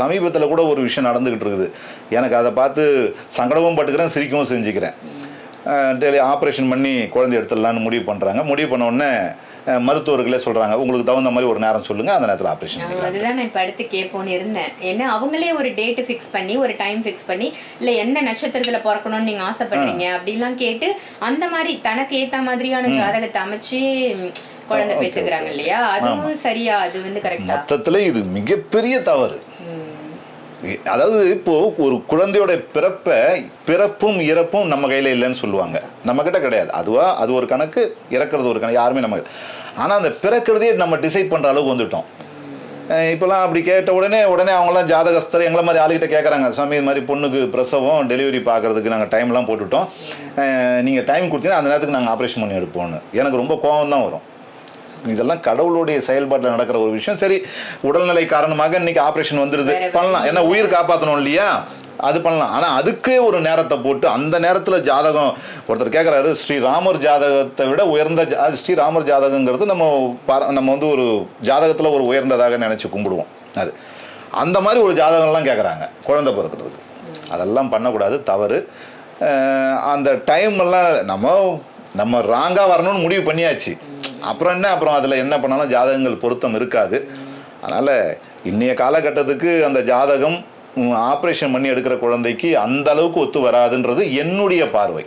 சமீபத்தில் கூட ஒரு விஷயம் நடந்துக்கிட்டு இருக்குது. எனக்கு அதை பார்த்து சங்கடமும் பட்டுக்கிறேன் சிரிக்கவும் செஞ்சுக்கிறேன். டெய்லி ஆப்ரேஷன் பண்ணி குழந்தை எடுத்துடலான்னு முடிவு பண்ணுறாங்க முடிவு பண்ண உடனே மருத்துவர்களே சொல்கிறாங்க உங்களுக்கு தகுந்த மாதிரி ஒரு நேரம் சொல்லுங்கள் அந்த நேரத்தில் ஆப்ரேஷன் அதுதான் நான் இப்ப அடுத்து கேட்போன்னு இருந்தேன். ஏன்னா அவங்களே ஒரு டேட் ஃபிக்ஸ் பண்ணி ஒரு டைம் ஃபிக்ஸ் பண்ணி இல்ல எந்த நட்சத்திரத்துல பிறக்கணும்னு நீங்க ஆசைப்படுறீங்க? அப்படிலாம் கேட்டு அந்த மாதிரி தனக்கு ஏத்த மாதிரியான ஜாதகத்தை அமைச்சு குழந்தை பெத்துக்கிறாங்க இல்லையா? அதுவும் சரியா அது வந்து கரெக்டா மொத்தத்தில் இது மிகப்பெரிய தவறு. அதாவது இப்போ ஒரு குழந்தையோட பிறப்பை பிறப்பும் இறப்பும் நம்ம கையில் இல்லைன்னு சொல்லுவாங்க. நம்ம கிட்ட கிடையாது. அதுவா அது ஒரு கணக்கு இறக்குறது ஒரு கணக்கு யாருமே நம்ம ஆனால் அந்த பிறக்கிறதே நம்ம டிசைட் பண்ணுற அளவுக்கு வந்துட்டோம். இப்போலாம் அப்படி கேட்ட உடனே உடனே அவங்களாம் ஜாதகஸ்தர் எங்களை மாதிரி ஆளுகிட்ட கேட்குறாங்க சாமி இது மாதிரி பொண்ணுக்கு பிரசவம் டெலிவரி பார்க்கறதுக்கு நாங்கள் டைம்லாம் போட்டுவிட்டோம் நீங்கள் டைம் கொடுத்தீங்கன்னா அந்த நேரத்துக்கு நாங்கள் ஆப்ரேஷன் பண்ணி எடுப்போம்னு. எனக்கு ரொம்ப கோவம் தான் வரும். இதெல்லாம் கடவுளுடைய செயல்பாட்டில் நடக்கிற ஒரு விஷயம். சரி உடல்நிலை காரணமாக இன்னைக்கு ஆப்ரேஷன் வந்துடுது பண்ணலாம். ஏன்னா உயிர் காப்பாற்றணும் இல்லையா? அது பண்ணலாம். ஆனால் அதுக்கே ஒரு நேரத்தை போட்டு அந்த நேரத்தில் ஜாதகம் ஒருத்தர் கேட்குறாரு ஸ்ரீராமர் ஜாதகத்தை விட உயர்ந்த ஸ்ரீராமர் ஜாதகங்கிறது நம்ம நம்ம வந்து ஒரு ஜாதகத்தில் ஒரு உயர்ந்ததாக நினச்சி கும்பிடுவோம். அது. அந்த மாதிரி ஒரு ஜாதகம்லாம் கேட்குறாங்க குழந்தை பிறக்கிறதுக்கு. அதெல்லாம் பண்ணக்கூடாது தவறு. அந்த டைம் எல்லாம் நம்ம நம்ம ராங்காக வரணும்னு முடிவு பண்ணியாச்சு. அப்புறம் என்ன? அப்புறம் அதில் என்ன பண்ணாலும் ஜாதகங்கள் பொருத்தம் இருக்காது. அதனால் இன்றைய காலகட்டத்துக்கு அந்த ஜாதகம் ஆப்ரேஷன் பண்ணி எடுக்கிற குழந்தைக்கு அந்த அளவுக்கு ஒத்து வராதுன்றது என்னுடைய பார்வை.